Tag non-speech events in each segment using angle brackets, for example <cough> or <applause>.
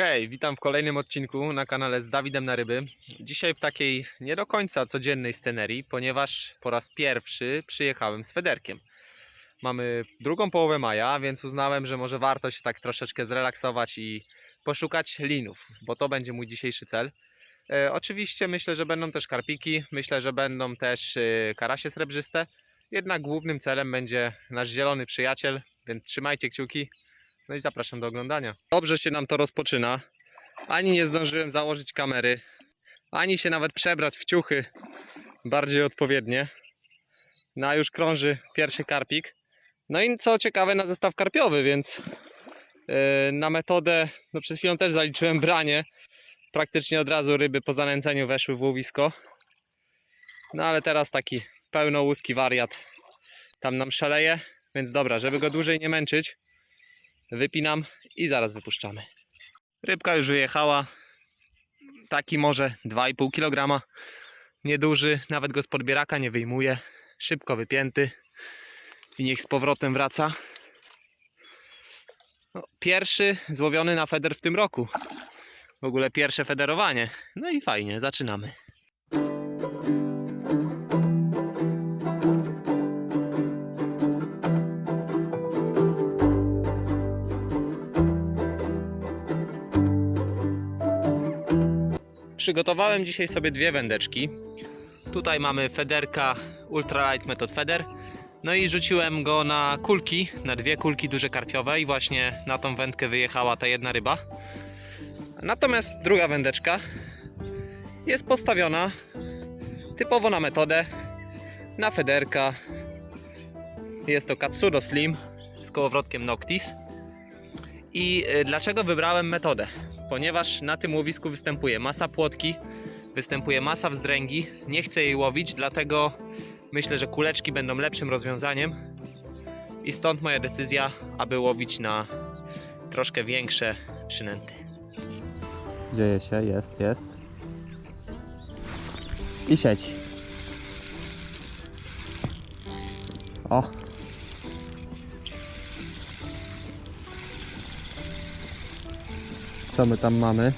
Hej, witam w kolejnym odcinku na kanale z Dawidem na ryby. Dzisiaj w takiej nie do końca codziennej scenerii, ponieważ po raz pierwszy przyjechałem z Federkiem. Mamy drugą połowę maja, więc uznałem, że może warto się tak troszeczkę zrelaksować i poszukać linów, bo to będzie mój dzisiejszy cel. E, oczywiście myślę, że będą też karpiki, myślę, że będą też e, karasie srebrzyste. Jednak głównym celem będzie nasz zielony przyjaciel, więc trzymajcie kciuki. No i zapraszam do oglądania. Dobrze się nam to rozpoczyna. Ani nie zdążyłem założyć kamery, ani się nawet przebrać w ciuchy bardziej odpowiednie. No a już krąży pierwszy karpik. No i co ciekawe na zestaw karpiowy, więc yy, na metodę, no przed chwilą też zaliczyłem branie. Praktycznie od razu ryby po zanęceniu weszły w łowisko. No ale teraz taki pełnołuski wariat tam nam szaleje. Więc dobra, żeby go dłużej nie męczyć, wypinam i zaraz wypuszczamy. Rybka już wyjechała. Taki może 2,5 kg. Nieduży, nawet go z podbieraka nie wyjmuje. Szybko wypięty i niech z powrotem wraca. No, pierwszy złowiony na feder w tym roku. W ogóle pierwsze federowanie. No i fajnie, zaczynamy. Przygotowałem dzisiaj sobie dwie wędeczki. Tutaj mamy Federka Ultralight Method Feder. No i rzuciłem go na kulki, na dwie kulki duże karpiowe i właśnie na tą wędkę wyjechała ta jedna ryba. Natomiast druga wędeczka jest postawiona typowo na metodę, na Federka. Jest to Katsudo Slim z kołowrotkiem Noctis. I y, dlaczego wybrałem metodę? Ponieważ na tym łowisku występuje masa płotki, występuje masa wzdręgi. Nie chcę jej łowić, dlatego myślę, że kuleczki będą lepszym rozwiązaniem. I stąd moja decyzja, aby łowić na troszkę większe przynęty. Dzieje się, jest, jest. I sieć. O. Co my tam mamy?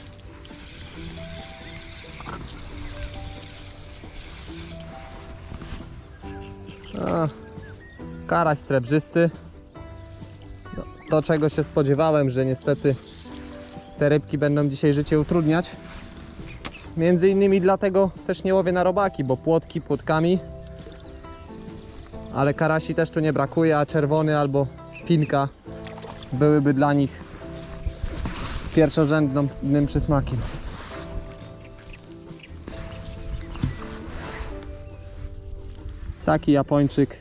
Karaś srebrzysty. No, to czego się spodziewałem, że niestety te rybki będą dzisiaj życie utrudniać. Między innymi dlatego też nie łowię na robaki, bo płotki płotkami. Ale karasi też tu nie brakuje, a czerwony albo pinka byłyby dla nich pierwszorzędnym przysmakiem. Taki Japończyk.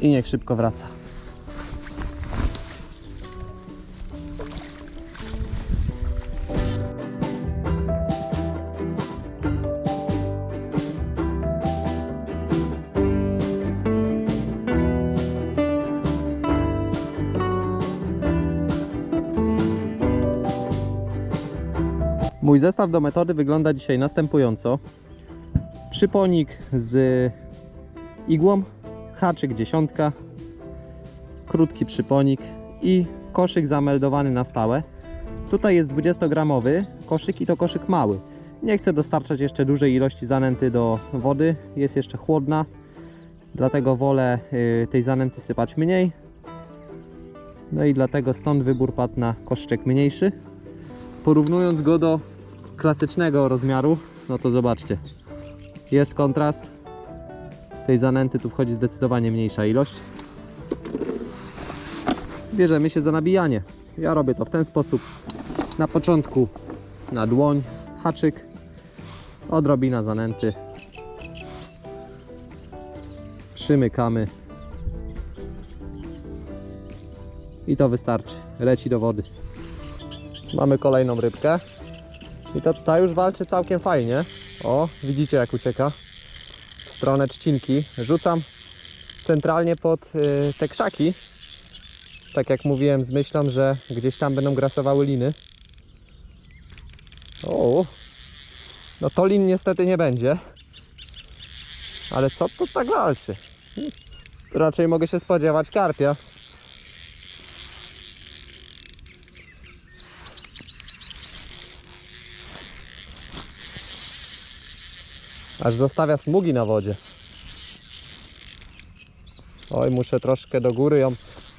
I niech szybko wraca. Zestaw do metody wygląda dzisiaj następująco. Przyponik z igłą, haczyk dziesiątka, krótki przyponik i koszyk zameldowany na stałe. Tutaj jest 20-gramowy koszyk i to koszyk mały. Nie chcę dostarczać jeszcze dużej ilości zanęty do wody, jest jeszcze chłodna, dlatego wolę y, tej zanęty sypać mniej. No i dlatego stąd wybór padł na koszyczek mniejszy. Porównując go do klasycznego rozmiaru, no to zobaczcie. Jest kontrast. Tej zanęty tu wchodzi zdecydowanie mniejsza ilość. Bierzemy się za nabijanie. Ja robię to w ten sposób. Na początku na dłoń, haczyk, odrobina zanęty. Przymykamy. I to wystarczy. Leci do wody. Mamy kolejną rybkę. I to ta już walczy całkiem fajnie. O, widzicie jak ucieka w stronę trzcinki. Rzucam centralnie pod y, te krzaki. Tak jak mówiłem z myślą, że gdzieś tam będą grasowały liny. O, no to lin niestety nie będzie. Ale co to tak walczy? Raczej mogę się spodziewać karpia. Aż zostawia smugi na wodzie. Oj, muszę troszkę do góry ją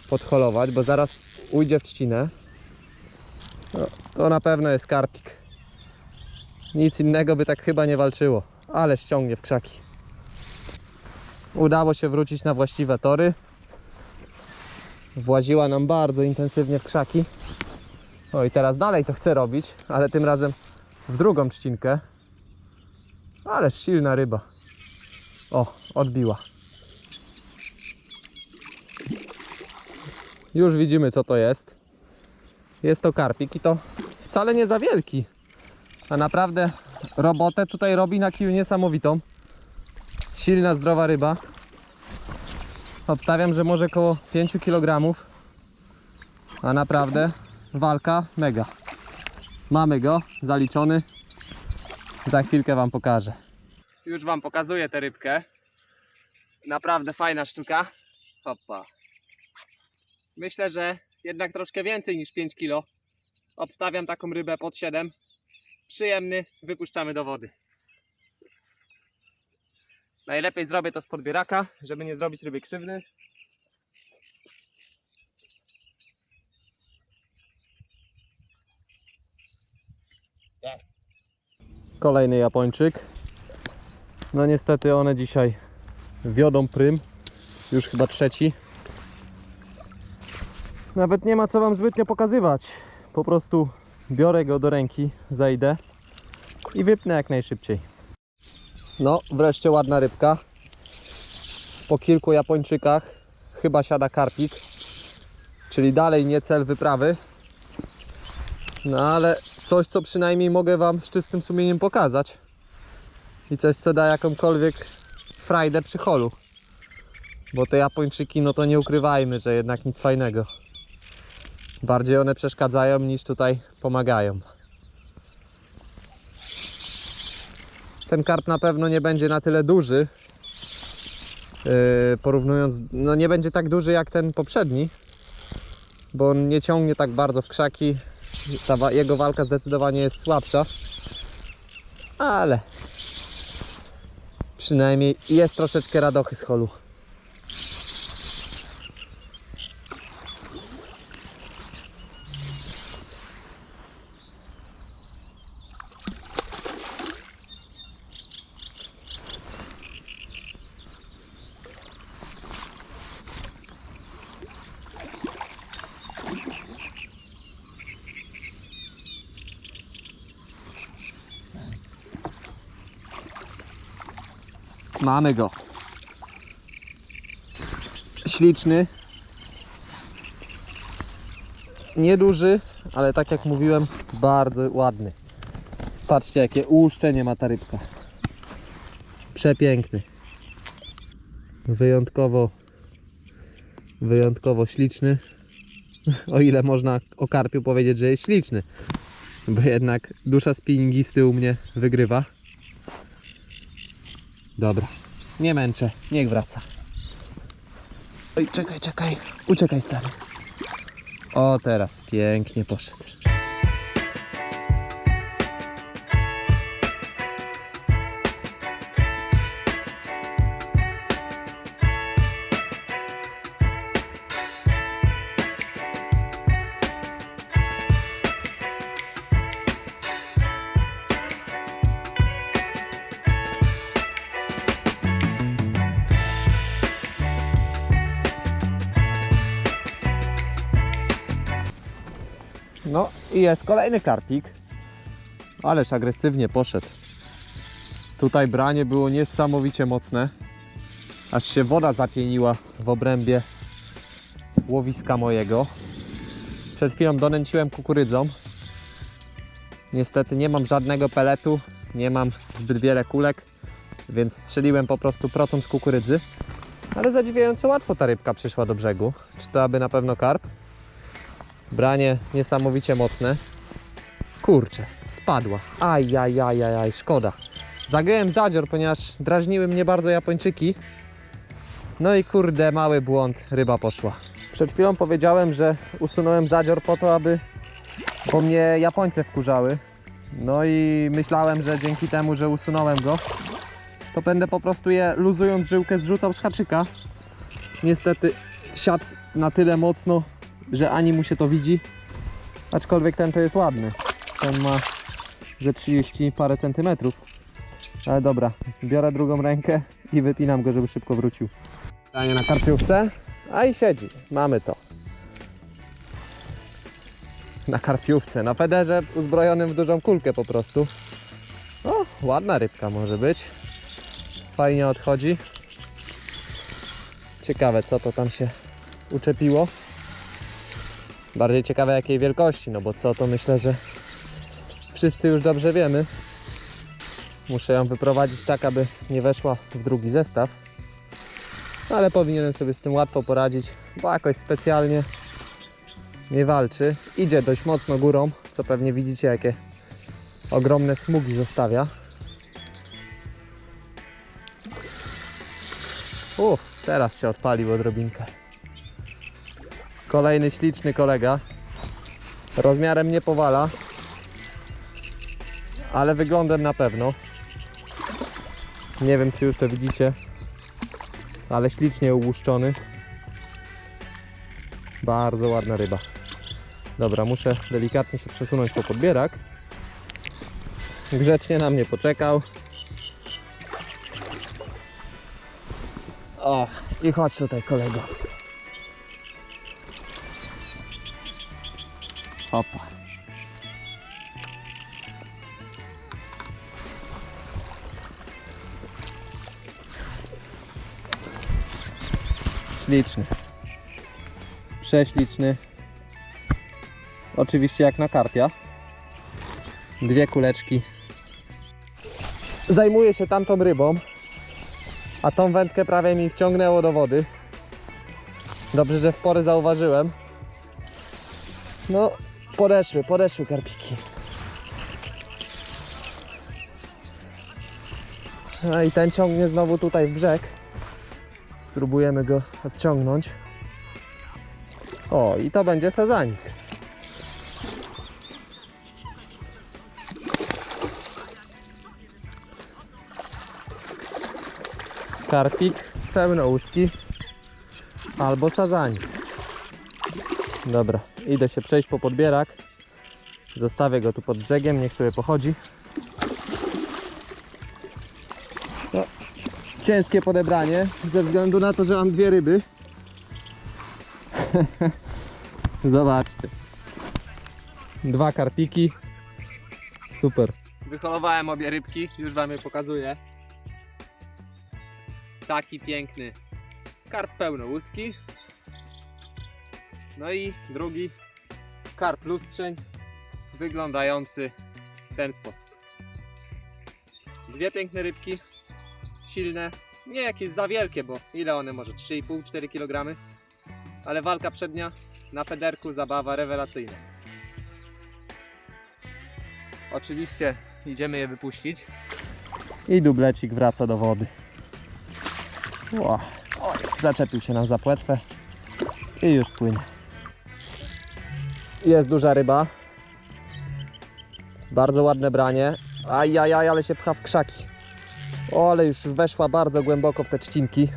podholować, bo zaraz ujdzie w trzcinę. No, to na pewno jest karpik. Nic innego by tak chyba nie walczyło, ale ściągnie w krzaki. Udało się wrócić na właściwe tory. Właziła nam bardzo intensywnie w krzaki. O i teraz dalej to chcę robić, ale tym razem w drugą trzcinkę. Ależ silna ryba. O, odbiła. Już widzimy co to jest. Jest to karpik i to wcale nie za wielki. A naprawdę robotę tutaj robi na kiju niesamowitą. Silna, zdrowa ryba. Obstawiam, że może około 5 kg. A naprawdę walka mega. Mamy go, zaliczony. Za chwilkę Wam pokażę. Już Wam pokazuję tę rybkę. Naprawdę fajna sztuka. Hoppa. Myślę, że jednak troszkę więcej niż 5 kg. Obstawiam taką rybę pod 7. Przyjemny, wypuszczamy do wody. Najlepiej zrobię to z podbieraka, żeby nie zrobić ryby krzywdy. Kolejny Japończyk. No niestety one dzisiaj wiodą prym. Już chyba trzeci. Nawet nie ma co wam zbytnio pokazywać. Po prostu biorę go do ręki, zajdę i wypnę jak najszybciej. No, wreszcie ładna rybka. Po kilku Japończykach chyba siada karpik, czyli dalej nie cel wyprawy. No ale coś, co przynajmniej mogę Wam z czystym sumieniem pokazać. I coś, co da jakąkolwiek frajdę przy holu. Bo te Japończyki, no to nie ukrywajmy, że jednak nic fajnego. Bardziej one przeszkadzają niż tutaj pomagają. Ten karp na pewno nie będzie na tyle duży. Yy, porównując, no nie będzie tak duży jak ten poprzedni, bo on nie ciągnie tak bardzo w krzaki. Ta jego walka zdecydowanie jest słabsza, ale przynajmniej jest troszeczkę radochy z holu. Mamy go. Śliczny. Nieduży, ale tak jak mówiłem, bardzo ładny. Patrzcie, jakie ułuszczenie ma ta rybka. Przepiękny. Wyjątkowo, wyjątkowo śliczny. <laughs> O ile można o karpiu powiedzieć, że jest śliczny. Bo jednak dusza spinningisty u mnie wygrywa. Dobra, nie męczę, niech wraca. Oj, czekaj, czekaj, uciekaj stary. O, teraz pięknie poszedł. I jest kolejny karpik. Ależ agresywnie poszedł. Tutaj branie było niesamowicie mocne. Aż się woda zapieniła w obrębie łowiska mojego. Przed chwilą donęciłem kukurydzą. Niestety nie mam żadnego peletu, nie mam zbyt wiele kulek, więc strzeliłem po prostu procą z kukurydzy. Ale zadziwiająco łatwo ta rybka przyszła do brzegu. Czy to aby na pewno karp? Branie niesamowicie mocne. Kurczę, spadła. Aj, aj, aj, aj, aj, szkoda. Zagiąłem zadzior, ponieważ drażniły mnie bardzo Japończyki. No i kurde, mały błąd, ryba poszła. Przed chwilą powiedziałem, że usunąłem zadzior po to, aby... Bo mnie Japońce wkurzały. No i myślałem, że dzięki temu, że usunąłem go, to będę po prostu je luzując żyłkę zrzucał z haczyka. Niestety siadł na tyle mocno, że ani mu się to widzi. Aczkolwiek ten to jest ładny. Ten ma ze 30 parę centymetrów. Ale dobra, biorę drugą rękę i wypinam go, żeby szybko wrócił. Danie na karpiówce, a i siedzi. Mamy to. Na karpiówce, na federze uzbrojonym w dużą kulkę po prostu. O, ładna rybka może być. Fajnie odchodzi. Ciekawe co to tam się uczepiło. Bardziej ciekawe jakiej wielkości, no bo co to myślę, że wszyscy już dobrze wiemy. Muszę ją wyprowadzić tak, aby nie weszła w drugi zestaw. Ale powinienem sobie z tym łatwo poradzić, bo jakoś specjalnie nie walczy. Idzie dość mocno górą, co pewnie widzicie jakie ogromne smugi zostawia. Uff, teraz się odpalił odrobinkę. Kolejny śliczny kolega. Rozmiarem nie powala, ale wyglądem na pewno. Nie wiem, czy już to widzicie, ale ślicznie ułuszczony. Bardzo ładna ryba. Dobra, muszę delikatnie się przesunąć po podbierak. Grzecznie na mnie poczekał. O, i chodź tutaj kolego. Opa. Śliczny. Prześliczny. Oczywiście jak na karpia. Dwie kuleczki. Zajmuję się tamtą rybą, a tą wędkę prawie mi wciągnęło do wody. Dobrze, że w porę zauważyłem. No, podeszły, podeszły karpiki. No i ten ciągnie znowu tutaj w brzeg. Spróbujemy go odciągnąć. O, i to będzie sazanik. Karpik pełnouski albo sazanik. Dobra, idę się przejść po podbierak. Zostawię go tu pod brzegiem, niech sobie pochodzi. No, ciężkie podebranie, ze względu na to, że mam dwie ryby. <laughs> Zobaczcie. Dwa karpiki. Super. Wyholowałem obie rybki, już wam je pokazuję. Taki piękny karp pełnołuski. No i drugi karp lustrzeń, wyglądający w ten sposób. Dwie piękne rybki, silne, nie jakieś za wielkie, bo ile one może 3,5-4 kg, ale walka przednia na federku, zabawa rewelacyjna. Oczywiście idziemy je wypuścić. I dublecik wraca do wody. Zaczepił się nam za płetwę i już płynie. Jest duża ryba. Bardzo ładne branie. Ajajaj, ale się pcha w krzaki. O, ale już weszła bardzo głęboko w te trzcinki.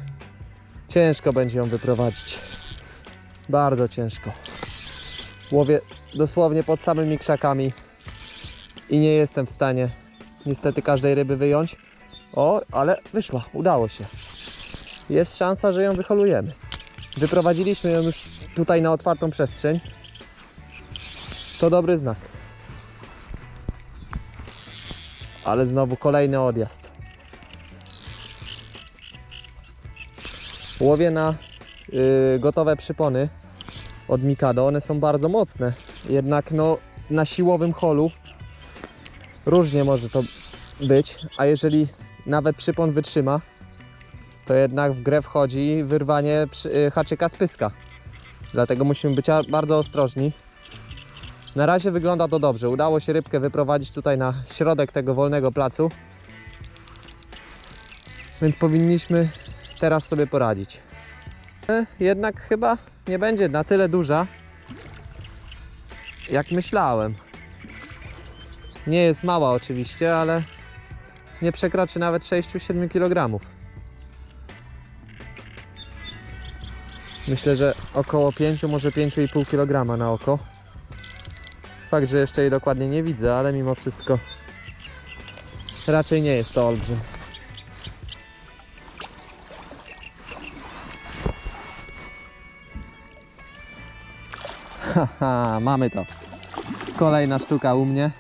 Ciężko będzie ją wyprowadzić. Bardzo ciężko. Łowię dosłownie pod samymi krzakami i nie jestem w stanie niestety każdej ryby wyjąć. O, ale wyszła, udało się. Jest szansa, że ją wyholujemy. Wyprowadziliśmy ją już tutaj na otwartą przestrzeń. To dobry znak. Ale znowu kolejny odjazd. Łowię na y, gotowe przypony od Mikado. One są bardzo mocne. Jednak no, na siłowym holu różnie może to być. A jeżeli nawet przypon wytrzyma, to jednak w grę wchodzi wyrwanie y, haczyka z pyska. Dlatego musimy być bardzo ostrożni. Na razie wygląda to dobrze. Udało się rybkę wyprowadzić tutaj na środek tego wolnego placu. Więc powinniśmy teraz sobie poradzić. E, Jednak chyba nie będzie na tyle duża, jak myślałem. Nie jest mała oczywiście, ale nie przekroczy nawet 6-7 kg. Myślę, że około 5, może 5,5 kg na oko. Fakt, że jeszcze jej dokładnie nie widzę, ale mimo wszystko raczej nie jest to olbrzym. <laughs> Haha, mamy to. Kolejna sztuka u mnie.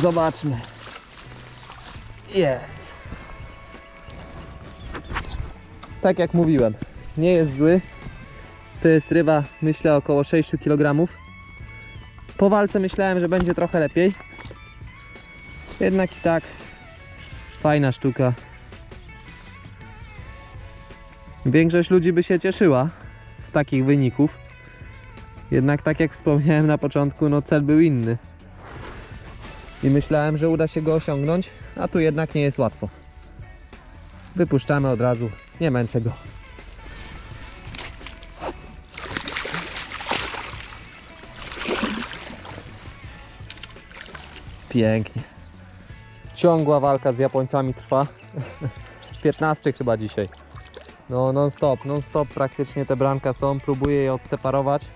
Zobaczmy. Jest. Tak jak mówiłem, nie jest zły. To jest ryba, myślę, około 6 kg. Po walce myślałem, że będzie trochę lepiej. Jednak i tak fajna sztuka. Większość ludzi by się cieszyła z takich wyników. Jednak tak jak wspomniałem na początku, no cel był inny. I myślałem, że uda się go osiągnąć, a tu jednak nie jest łatwo. Wypuszczamy od razu, nie męczę go. Pięknie. Ciągła walka z Japońcami trwa. <laughs> 15 chyba dzisiaj. No non stop, non stop praktycznie te branka są, próbuję je odseparować,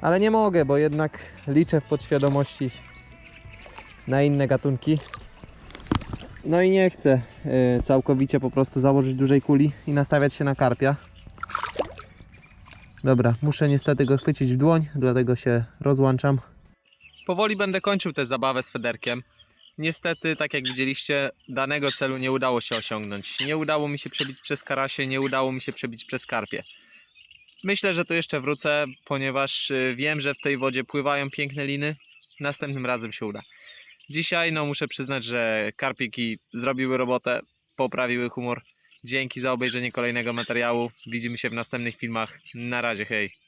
ale nie mogę, bo jednak liczę w podświadomości na inne gatunki. No i nie chcę y, całkowicie po prostu założyć dużej kuli i nastawiać się na karpia. Dobra, muszę niestety go chwycić w dłoń, dlatego się rozłączam. Powoli będę kończył tę zabawę z Federkiem. Niestety, tak jak widzieliście, danego celu nie udało się osiągnąć. Nie udało mi się przebić przez karasie, nie udało mi się przebić przez karpie. Myślę, że tu jeszcze wrócę, ponieważ y, wiem, że w tej wodzie pływają piękne liny. Następnym razem się uda. Dzisiaj, no muszę przyznać, że karpiki zrobiły robotę, poprawiły humor. Dzięki za obejrzenie kolejnego materiału. Widzimy się w następnych filmach. Na razie, hej.